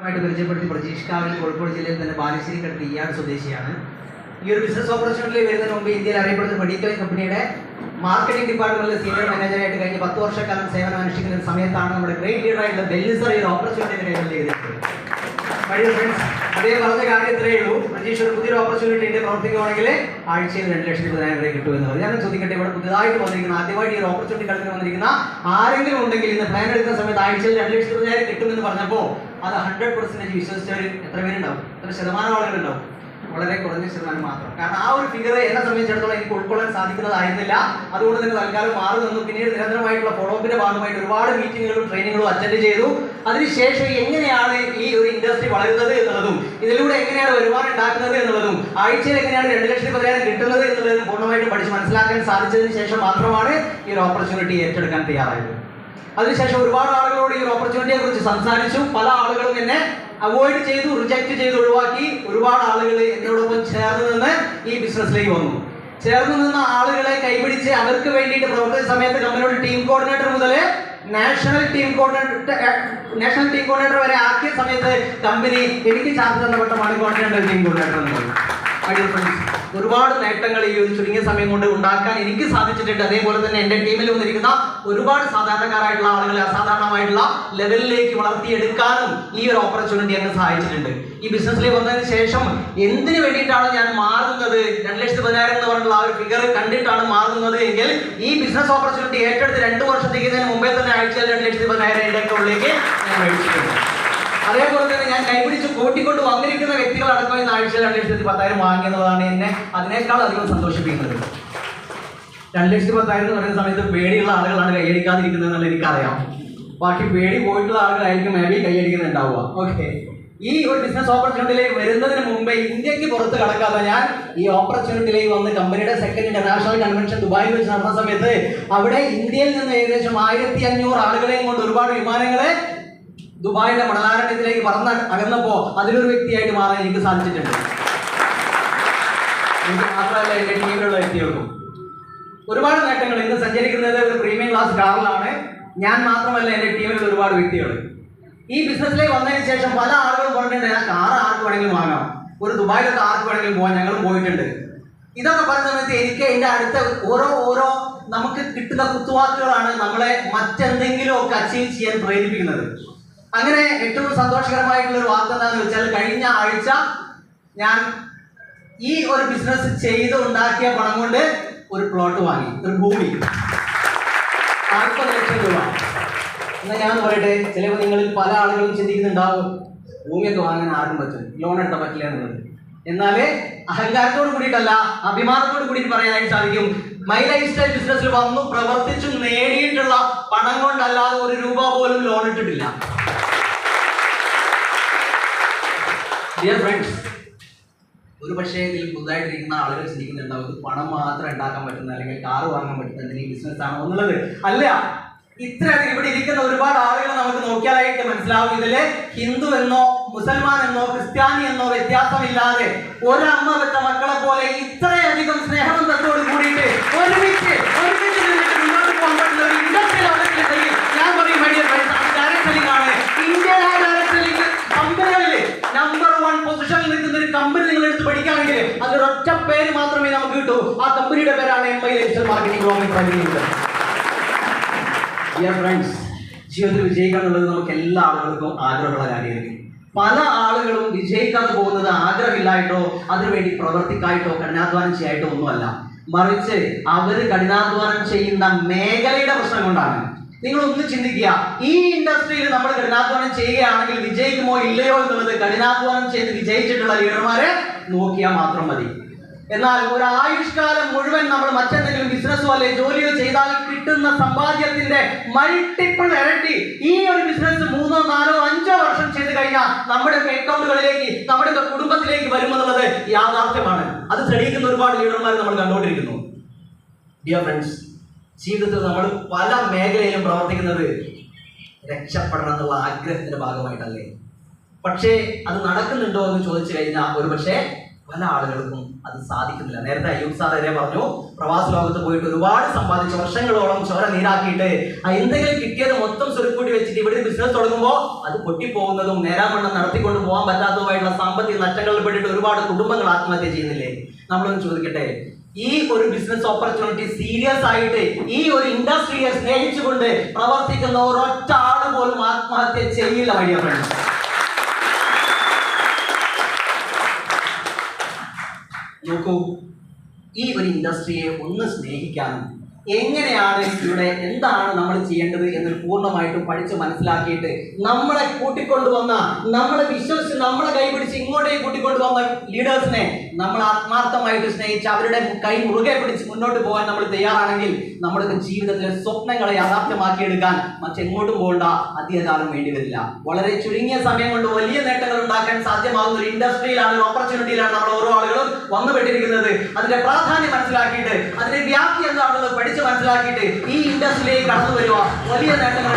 ആയിട്ട് പരിചയപ്പെടുത്തി പ്രജീഷ് കാവിൽ കോഴിക്കോട് ജില്ലയിൽ തന്നെ ബാലുശ്ശേരിക്കടുത്ത് ഇയാൾ സ്വദേശിയാണ്. ഈ ഒരു ബിസിനസ് ഓപ്പർച്യൂണിറ്റിയിൽ വരുന്നതിന് മുമ്പ് ഇന്ത്യയിൽ അറിയപ്പെടുന്ന മെഡിക്കൽ കമ്പനിയുടെ മാർക്കറ്റിംഗ് ഡിപ്പാർട്ട്മെന്റിലെ സീനിയർ മാനേജറായിട്ട് കഴിഞ്ഞ പത്ത് വർഷക്കാലം സേവനം അനുഷ്ഠിക്കുന്ന സമയത്താണ് നമ്മുടെ ഗ്രേറ്റ് ലീഡർ ആയിട്ടുള്ള ബെല്ലിസർ ഈ ഒരു ഓപ്പർച്യൂണിറ്റി വഴി ഫ്രണ്ട്സ് അദ്ദേഹം പറഞ്ഞ കാര്യം ഇത്രയേ ഉള്ളൂ. പ്രജീഷ് ഒരു പുതിയൊരു ഓപ്പർച്യൂണിറ്റി ഉണ്ട് പ്രവർത്തിക്കുവാണെങ്കിൽ ആഴ്ചയിൽ രണ്ട് ലക്ഷത്തി പതിനായിരം രൂപ കിട്ടുമെന്ന് പറഞ്ഞു. ഞാൻ ചോദിക്കട്ടെ ഇവിടെ പുതുതായിട്ട് വന്നിരിക്കുന്ന ആദ്യമായിട്ട് ഈ ഒരു ഓപ്പർച്യൂണിറ്റി കളിക്കാൻ വന്നിരിക്കുന്ന ആരെങ്കിലും ഉണ്ടെങ്കിൽ ഇന്ന് പ്ലാൻ എടുക്കുന്ന സമയത്ത് ആഴ്ചയിൽ രണ്ട് ലക്ഷത്തി പതിനായിരം കിട്ടുമെന്ന് പറഞ്ഞപ്പോൾ അത് ഹൺഡ്രഡ് പെർസെന്റേജ് വിശ്വസിച്ചവർ എത്ര പേരുണ്ടാവും? എത്ര ശതമാനം ആളുകളുണ്ടാവും? വളരെ കുറഞ്ഞ ശതമാനം മാത്രം. കാരണം ആ ഒരു ഫിഗർ എന്നെ സംബന്ധിച്ചിടത്തോളം എനിക്ക് ഉൾക്കൊള്ളാൻ സാധിക്കുന്നതായിരുന്നില്ല. അതുകൊണ്ട് തന്നെ തൽക്കാലം മാറി നിന്നു. പിന്നീട് നിരന്തരമായിട്ടുള്ള ഫോളോ അപ്പിന്റെ ഭാഗമായിട്ട് ഒരുപാട് മീറ്റിങ്ങുകളും ട്രെയിനിങ്ങുകളും അറ്റൻഡ് ചെയ്തു. അതിനുശേഷം എങ്ങനെയാണ് ഈ ഒരു ഇൻഡസ്ട്രി വളരുന്നത് എന്നുള്ളതും ഇതിലൂടെ എങ്ങനെയാണ് വരുമാനം ഉണ്ടാക്കുന്നത് എന്നുള്ളതും ആഴ്ചയിൽ എങ്ങനെയാണ് രണ്ട് ലക്ഷത്തി പതിനായിരം കിട്ടുന്നത് എന്നുള്ളത് പൂർണമായിട്ട് പഠിച്ച് മനസ്സിലാക്കാൻ സാധിച്ചതിന് ശേഷം മാത്രമാണ് ഈ ഒരു ഓപ്പർച്യൂണിറ്റി ഏറ്റെടുക്കാൻ തയ്യാറായത്. അതിനുശേഷം ഒരുപാട് ആളുകളോട് ഈ ഒരു ഓപ്പർച്യൂണിറ്റിയെ കുറിച്ച് സംസാരിച്ചു. പല ആളുകളും എന്നെ അവോയ്ഡ് ചെയ്തു റിജക്ട് ചെയ്ത് ഒഴിവാക്കി. ഒരുപാട് ആളുകൾ എന്നോടൊപ്പം ചേർന്ന് നിന്ന് ഈ ബിസിനസ്സിലേക്ക് വന്നു. ചേർന്ന് നിന്ന ആളുകളെ കൈപിടിച്ച് അവർക്ക് വേണ്ടിയിട്ട് പ്രവർത്തിച്ച സമയത്ത് കമ്പനിയുടെ ടീം കോർഡിനേറ്റർ മുതൽ national team coordinator national team coordinator വരെ ആക്കിയ സമയത്ത് കമ്പനി എനിക്ക് ചാർജ് തന്ന മണി കോർഡിനേറ്റർ ടീം കോർഡിനേറ്റർ എന്നുള്ളത് ഒരുപാട് നേട്ടങ്ങൾ ഈ ഒരു ചുരുങ്ങിയ സമയം കൊണ്ട് ഉണ്ടാക്കാൻ എനിക്ക് സാധിച്ചിട്ടുണ്ട്. അതേപോലെ തന്നെ എന്റെ ടീമിൽ വന്നിരിക്കുന്ന ഒരുപാട് സാധാരണക്കാരായിട്ടുള്ള ആളുകളെ അസാധാരണമായിട്ടുള്ള ലെവലിലേക്ക് വളർത്തിയെടുക്കാനും ഈ ഒരു ഓപ്പർച്യൂണിറ്റി എന്നെ സഹായിച്ചിട്ടുണ്ട്. ഈ ബിസിനസ്സിലേക്ക് വന്നതിന് ശേഷം എന്തിനു വേണ്ടിയിട്ടാണ് ഞാൻ മാറുന്നത്? രണ്ട് ലക്ഷത്തി പതിനായിരം എന്ന് പറഞ്ഞിട്ടുള്ള ആ ഒരു ഫിഗർ കണ്ടിട്ടാണ് മാറുന്നത് എങ്കിൽ ഈ ബിസിനസ് ഓപ്പർച്യൂണിറ്റി ഏറ്റെടുത്ത് രണ്ട് വർഷത്തേക്ക് മുമ്പേ തന്നെ ആഴ്ചയിൽ രണ്ട് ലക്ഷത്തി പതിനായിരം എന്റെ ഉള്ളിലേക്ക് ഞാൻ മേടിച്ചിട്ടുണ്ട്. അതേപോലെ തന്നെ ഞാൻ കൈപിടിച്ച് കൂട്ടിക്കൊണ്ട് വന്നിരിക്കുന്ന വ്യക്തികൾ അടക്കം ഇന്ന് ആഴ്ചയിൽ രണ്ട് ലക്ഷത്തി പത്തായിരം വാങ്ങിയെന്നുള്ളതാണ് എന്നെ അതിനേക്കാൾ അധികം സന്തോഷിപ്പിക്കുന്നത്. രണ്ട് ലക്ഷത്തി പത്തായിരം എന്ന് പറയുന്ന സമയത്ത് പേടിയുള്ള ആളുകളാണ് കൈയടിക്കാതിരിക്കുന്നത് എന്നുള്ള എനിക്കറിയാം. ബാക്കി പേടി പോയിട്ടുള്ള ആളുകളായിരിക്കും മേ ബി കൈയടിക്കുന്നുണ്ടാവുക. ഓക്കെ ഈ ഒരു ബിസിനസ് ഓപ്പർച്യൂണിറ്റിയിലേക്ക് വരുന്നതിന് മുമ്പേ ഇന്ത്യയ്ക്ക് പുറത്ത് കടക്കാതെ ഞാൻ ഈ ഓപ്പർച്യൂണിറ്റിയിലേക്ക് വന്ന് കമ്പനിയുടെ സെക്കൻഡ് ഇന്റർനാഷണൽ കൺവെൻഷൻ ദുബായിൽ വെച്ച് നടന്ന സമയത്ത് അവിടെ ഇന്ത്യയിൽ നിന്ന് ഏകദേശം ആയിരത്തി അഞ്ഞൂറ് ആളുകളെയും കൊണ്ട് ഒരുപാട് വിമാനങ്ങളെ ദുബായിയുടെ മണലാരണ്യത്തിലേക്ക് പറന്ന് അകന്നപ്പോ അതിലൊരു വ്യക്തിയായിട്ട് മാറാൻ എനിക്ക് സാധിച്ചിട്ടുണ്ട്. എനിക്ക് മാത്രമല്ല എന്റെ ടീമിലുള്ള വ്യക്തികൾക്കും. ഒരുപാട് നേട്ടങ്ങൾ ഇന്ന് സഞ്ചരിക്കുന്നത് ഒരു പ്രീമിയം ക്ലാസ് കാറിലാണ്. ഞാൻ മാത്രമല്ല എന്റെ ടീമിലുള്ള ഒരുപാട് വ്യക്തികൾ. ഈ ബിസിനസ്സിലേക്ക് വന്നതിന് ശേഷം പല ആളുകളും പറഞ്ഞിട്ടുണ്ട് ഞാൻ കാർ ആർക്ക് വേണമെങ്കിലും വാങ്ങാം. ഒരു ദുബായിലൊക്കെ ആർക്ക് വേണമെങ്കിലും പോകാം ഞങ്ങൾ പോയിട്ടുണ്ട്. ഇതൊക്കെ പറഞ്ഞ സമയത്ത് എനിക്ക് എന്റെ അടുത്ത ഓരോ ഓരോ നമുക്ക് കിട്ടുന്ന കുത്തുവാക്കുകളാണ് നമ്മളെ മറ്റെന്തെങ്കിലും ഒക്കെ അച്ചീവ് ചെയ്യാൻ പ്രേരിപ്പിക്കുന്നത്. അങ്ങനെ ഏറ്റവും സന്തോഷകരമായിട്ടുള്ള ഒരു വാർത്ത എന്താണെന്ന് വെച്ചാൽ കഴിഞ്ഞ ആഴ്ച ഞാൻ ഈ ഒരു ബിസിനസ് ചെയ്ത് ഉണ്ടാക്കിയ പണം കൊണ്ട് ഒരു പ്ലോട്ട് വാങ്ങി ഒരു ഭൂമി. നാൽപ്പത് ലക്ഷം രൂപ. എന്നാൽ ഞാൻ പറയട്ടെ ചിലപ്പോൾ നിങ്ങളിൽ പല ആളുകളും ചിന്തിക്കുന്നുണ്ടാവും ഭൂമിയൊക്കെ വാങ്ങാൻ ആർക്കും പറ്റും ലോൺ എടുത്താൽ പറ്റില്ല എന്നുള്ളത്. എന്നാൽ അഹങ്കാരത്തോട് കൂടിയിട്ടല്ല അഭിമാനത്തോട് കൂടിയിട്ട് പറയാനായിട്ട് സാധിക്കും. മൈ ലൈഫ് സ്റ്റൈൽ ബിസിനസ്സിൽ വന്നു പ്രവർത്തിച്ചു നേടിയിട്ടുള്ള പണം കൊണ്ടല്ലാതെ ഒരു രൂപ പോലും ലോൺ ഇട്ടിട്ടില്ല. ഡിയർ ഫ്രണ്ട്സ് ഒരു പക്ഷേ ഇതിൽ പുതുതായിട്ടിരിക്കുന്ന ആളുകൾ ചിന്തിക്കുന്നുണ്ടാവും പണം മാത്രം ഉണ്ടാക്കാൻ പറ്റുന്ന അല്ലെങ്കിൽ കാർ വാങ്ങാൻ പറ്റുന്ന എന്തെങ്കിലും ബിസിനസ് ആണോ എന്നുള്ളത്. അല്ല ഇത്രയധികം ഇവിടെ ഇരിക്കുന്ന ഒരുപാട് ആളുകൾ നമുക്ക് നോക്കിയാലായിട്ട് മനസ്സിലാവും. ഇതിൽ ഹിന്ദു എന്നോ മുസൽമാൻ എന്നോ ക്രിസ്ത്യാനി എന്നോ വ്യത്യാസമില്ലാതെ ഒരമ്മ വെച്ച മക്കളെ പോലെ ഇത്രയധികം സ്നേഹം സ്നേഹബന്ധത്തോട് കൂടിയിട്ട് ഒരുമിച്ച് നിന്നിട്ട് മുന്നോട്ട് പോകാൻ പറ്റുന്ന ഒരു ഇൻഡസ്ട്രിയൽ അവസ്ഥയുണ്ടെങ്കിൽ ഞാൻ പറയും മൈ ഡിയർ ഫ്രണ്ട്സ് അത് ഡയറക്ട് സെല്ലിംഗ് ആണ് ഇന്ത്യൻ ഡയറക്ട് സെല്ലിംഗ് കമ്പനികളിൽ നമ്പർ വൺ പൊസിഷനിൽ നിൽക്കുന്ന ഒരു കമ്പനി നിങ്ങൾ എടുത്ത് പഠിക്കുകയാണെങ്കിൽ അതിലൊരൊറ്റ പേര് ആ കമ്പനിയുടെ പേരാണ് M I life marketing dear friends ജീവിതത്തിൽ വിജയിക്കുക എന്നുള്ളത് നമുക്ക് എല്ലാ ആളുകൾക്കും ആഗ്രഹമുള്ള കാര്യമായിരിക്കും. പല ആളുകളും വിജയിക്കാതെ പോകുന്നത് ആഗ്രഹമില്ലായിട്ടോ അതിനുവേണ്ടി പ്രവർത്തിക്കായിട്ടോ കഠിനാധ്വാനം ചെയ്യായിട്ടോ ഒന്നുമല്ല. മറിച്ച് അവർ കഠിനാധ്വാനം ചെയ്യുന്ന മേഖലയുടെ പ്രശ്നം കൊണ്ടാണ്. നിങ്ങൾ ഒന്ന് ചിന്തിക്കുക ഈ ഇൻഡസ്ട്രിയിൽ നമ്മൾ കഠിനാധ്വാനം ചെയ്യുകയാണെങ്കിൽ വിജയിക്കുമോ ഇല്ലയോ എന്നുള്ളത് കഠിനാധ്വാനം ചെയ്ത് വിജയിച്ചിട്ടുള്ള ലീഡർമാരെ നോക്കിയാൽ മാത്രം മതി. എന്നാൽ ഒരു ആയുഷ്കാലം മുഴുവൻ നമ്മൾ മറ്റെന്തെങ്കിലും ബിസിനസ്സോ അല്ലെ ജോലിയോ ചെയ്താൽ കിട്ടുന്ന സമ്പാദ്യത്തിന്റെ മൾട്ടിപ്പിൾ ഇരട്ടി ഈ ഒരു ബിസിനസ് മൂന്നോ നാലോ അഞ്ചോ വർഷം ചെയ്ത് കഴിഞ്ഞാൽ നമ്മുടെ അക്കൗണ്ടുകളിലേക്ക് നമ്മുടെ കുടുംബത്തിലേക്ക് വരുമെന്നുള്ളത് യാഥാർത്ഥ്യമാണ്. അത് തെളിയിക്കുന്ന ഒരുപാട് ലീഡർമാർ നമ്മൾ കണ്ടുകൊണ്ടിരിക്കുന്നു. ഡിയർ ഫ്രണ്ട്സ് ജീവിതത്തിൽ നമ്മൾ പല മേഖലയിലും പ്രവർത്തിക്കുന്നത് രക്ഷപ്പെടണം എന്നുള്ള ആഗ്രഹത്തിന്റെ ഭാഗമായിട്ടല്ലേ? പക്ഷേ അത് നടക്കുന്നുണ്ടോ എന്ന് ചോദിച്ചു കഴിഞ്ഞാൽ ഒരു പക്ഷേ പല ആളുകൾക്കും അത് സാധിക്കുന്നില്ല. നേരത്തെ അയ്യൂബ് സാർ വരെ പറഞ്ഞു പ്രവാസ ലോകത്ത് പോയിട്ട് ഒരുപാട് സമ്പാദിച്ച് വർഷങ്ങളോളം ചോര നീരാക്കിയിട്ട് ആ എന്തെങ്കിലും കിട്ടിയത് മൊത്തം സ്വരുക്കൂട്ടി വെച്ചിട്ട് ഇവിടെ ബിസിനസ് തുടങ്ങുമ്പോൾ അത് പൊട്ടിപ്പോകുന്നതും നേരാമണ്ണം നടത്തിക്കൊണ്ട് പോകാൻ പറ്റാത്തതുമായിട്ടുള്ള സാമ്പത്തിക നഷ്ടങ്ങളിൽ പെട്ടിട്ട് ഒരുപാട് കുടുംബങ്ങൾ ആത്മഹത്യ ചെയ്യുന്നില്ലേ? നമ്മളൊന്ന് ചോദിക്കട്ടെ. ഈ ഒരു ബിസിനസ് ഓപ്പർച്യൂണിറ്റി സീരിയസ് ആയിട്ട് ഈ ഒരു ഇൻഡസ്ട്രിയെ സ്നേഹിച്ചുകൊണ്ട് പ്രവർത്തിക്കുന്ന ഒരൊറ്റ ആൾ പോലും ആത്മഹത്യ ചെയ്യില്ല വഴിയ നോക്കൂ. ഈ ഒരു ഇൻഡസ്ട്രിയെ ഒന്ന് സ്നേഹിക്കാനും എങ്ങനെയാണ് ഇവിടെ എന്താണ് നമ്മൾ ചെയ്യേണ്ടത് എന്ന് പൂർണമായിട്ടും പഠിച്ച് മനസ്സിലാക്കിയിട്ട് നമ്മളെ കൂട്ടിക്കൊണ്ടുവന്ന നമ്മളെ വിശ്വസിച്ച് നമ്മളെ കൈപിടിച്ച് ഇങ്ങോട്ടേക്ക് കൂട്ടിക്കൊണ്ടുവന്ന ലീഡേഴ്സിനെ നമ്മൾ ആത്മാർത്ഥമായിട്ട് സ്നേഹിച്ച് അവരുടെ കൈ മുറുകെ പിടിച്ച് മുന്നോട്ട് പോകാൻ നമ്മൾ തയ്യാറാണെങ്കിൽ നമ്മുടെ ജീവിതത്തിലെ സ്വപ്നങ്ങളെ യാഥാർത്ഥ്യമാക്കിയെടുക്കാൻ മറ്റെങ്ങോട്ടും പോകേണ്ട അധികകാലം വേണ്ടി വരില്ല. വളരെ ചുരുങ്ങിയ സമയം കൊണ്ട് വലിയ നേട്ടങ്ങൾ ഉണ്ടാക്കാൻ സാധ്യമാകുന്ന ഒരു ഇൻഡസ്ട്രിയിലാണ് ഒരു ഓപ്പർച്യൂണിറ്റിയിലാണ് നമ്മൾ ഓരോ ആളുകളും വന്നുപെട്ടിരിക്കുന്നത്. അതിന്റെ പ്രാധാന്യം മനസ്സിലാക്കിയിട്ട് അതിന്റെ വ്യാപ്തി എന്താണെന്ന് പഠിച്ച് മനസ്സിലാക്കിയിട്ട് ഈ ഇൻഡസ്ട്രിയിലേക്ക് കടന്നു വരുവാ. വലിയ നേട്ടങ്ങൾ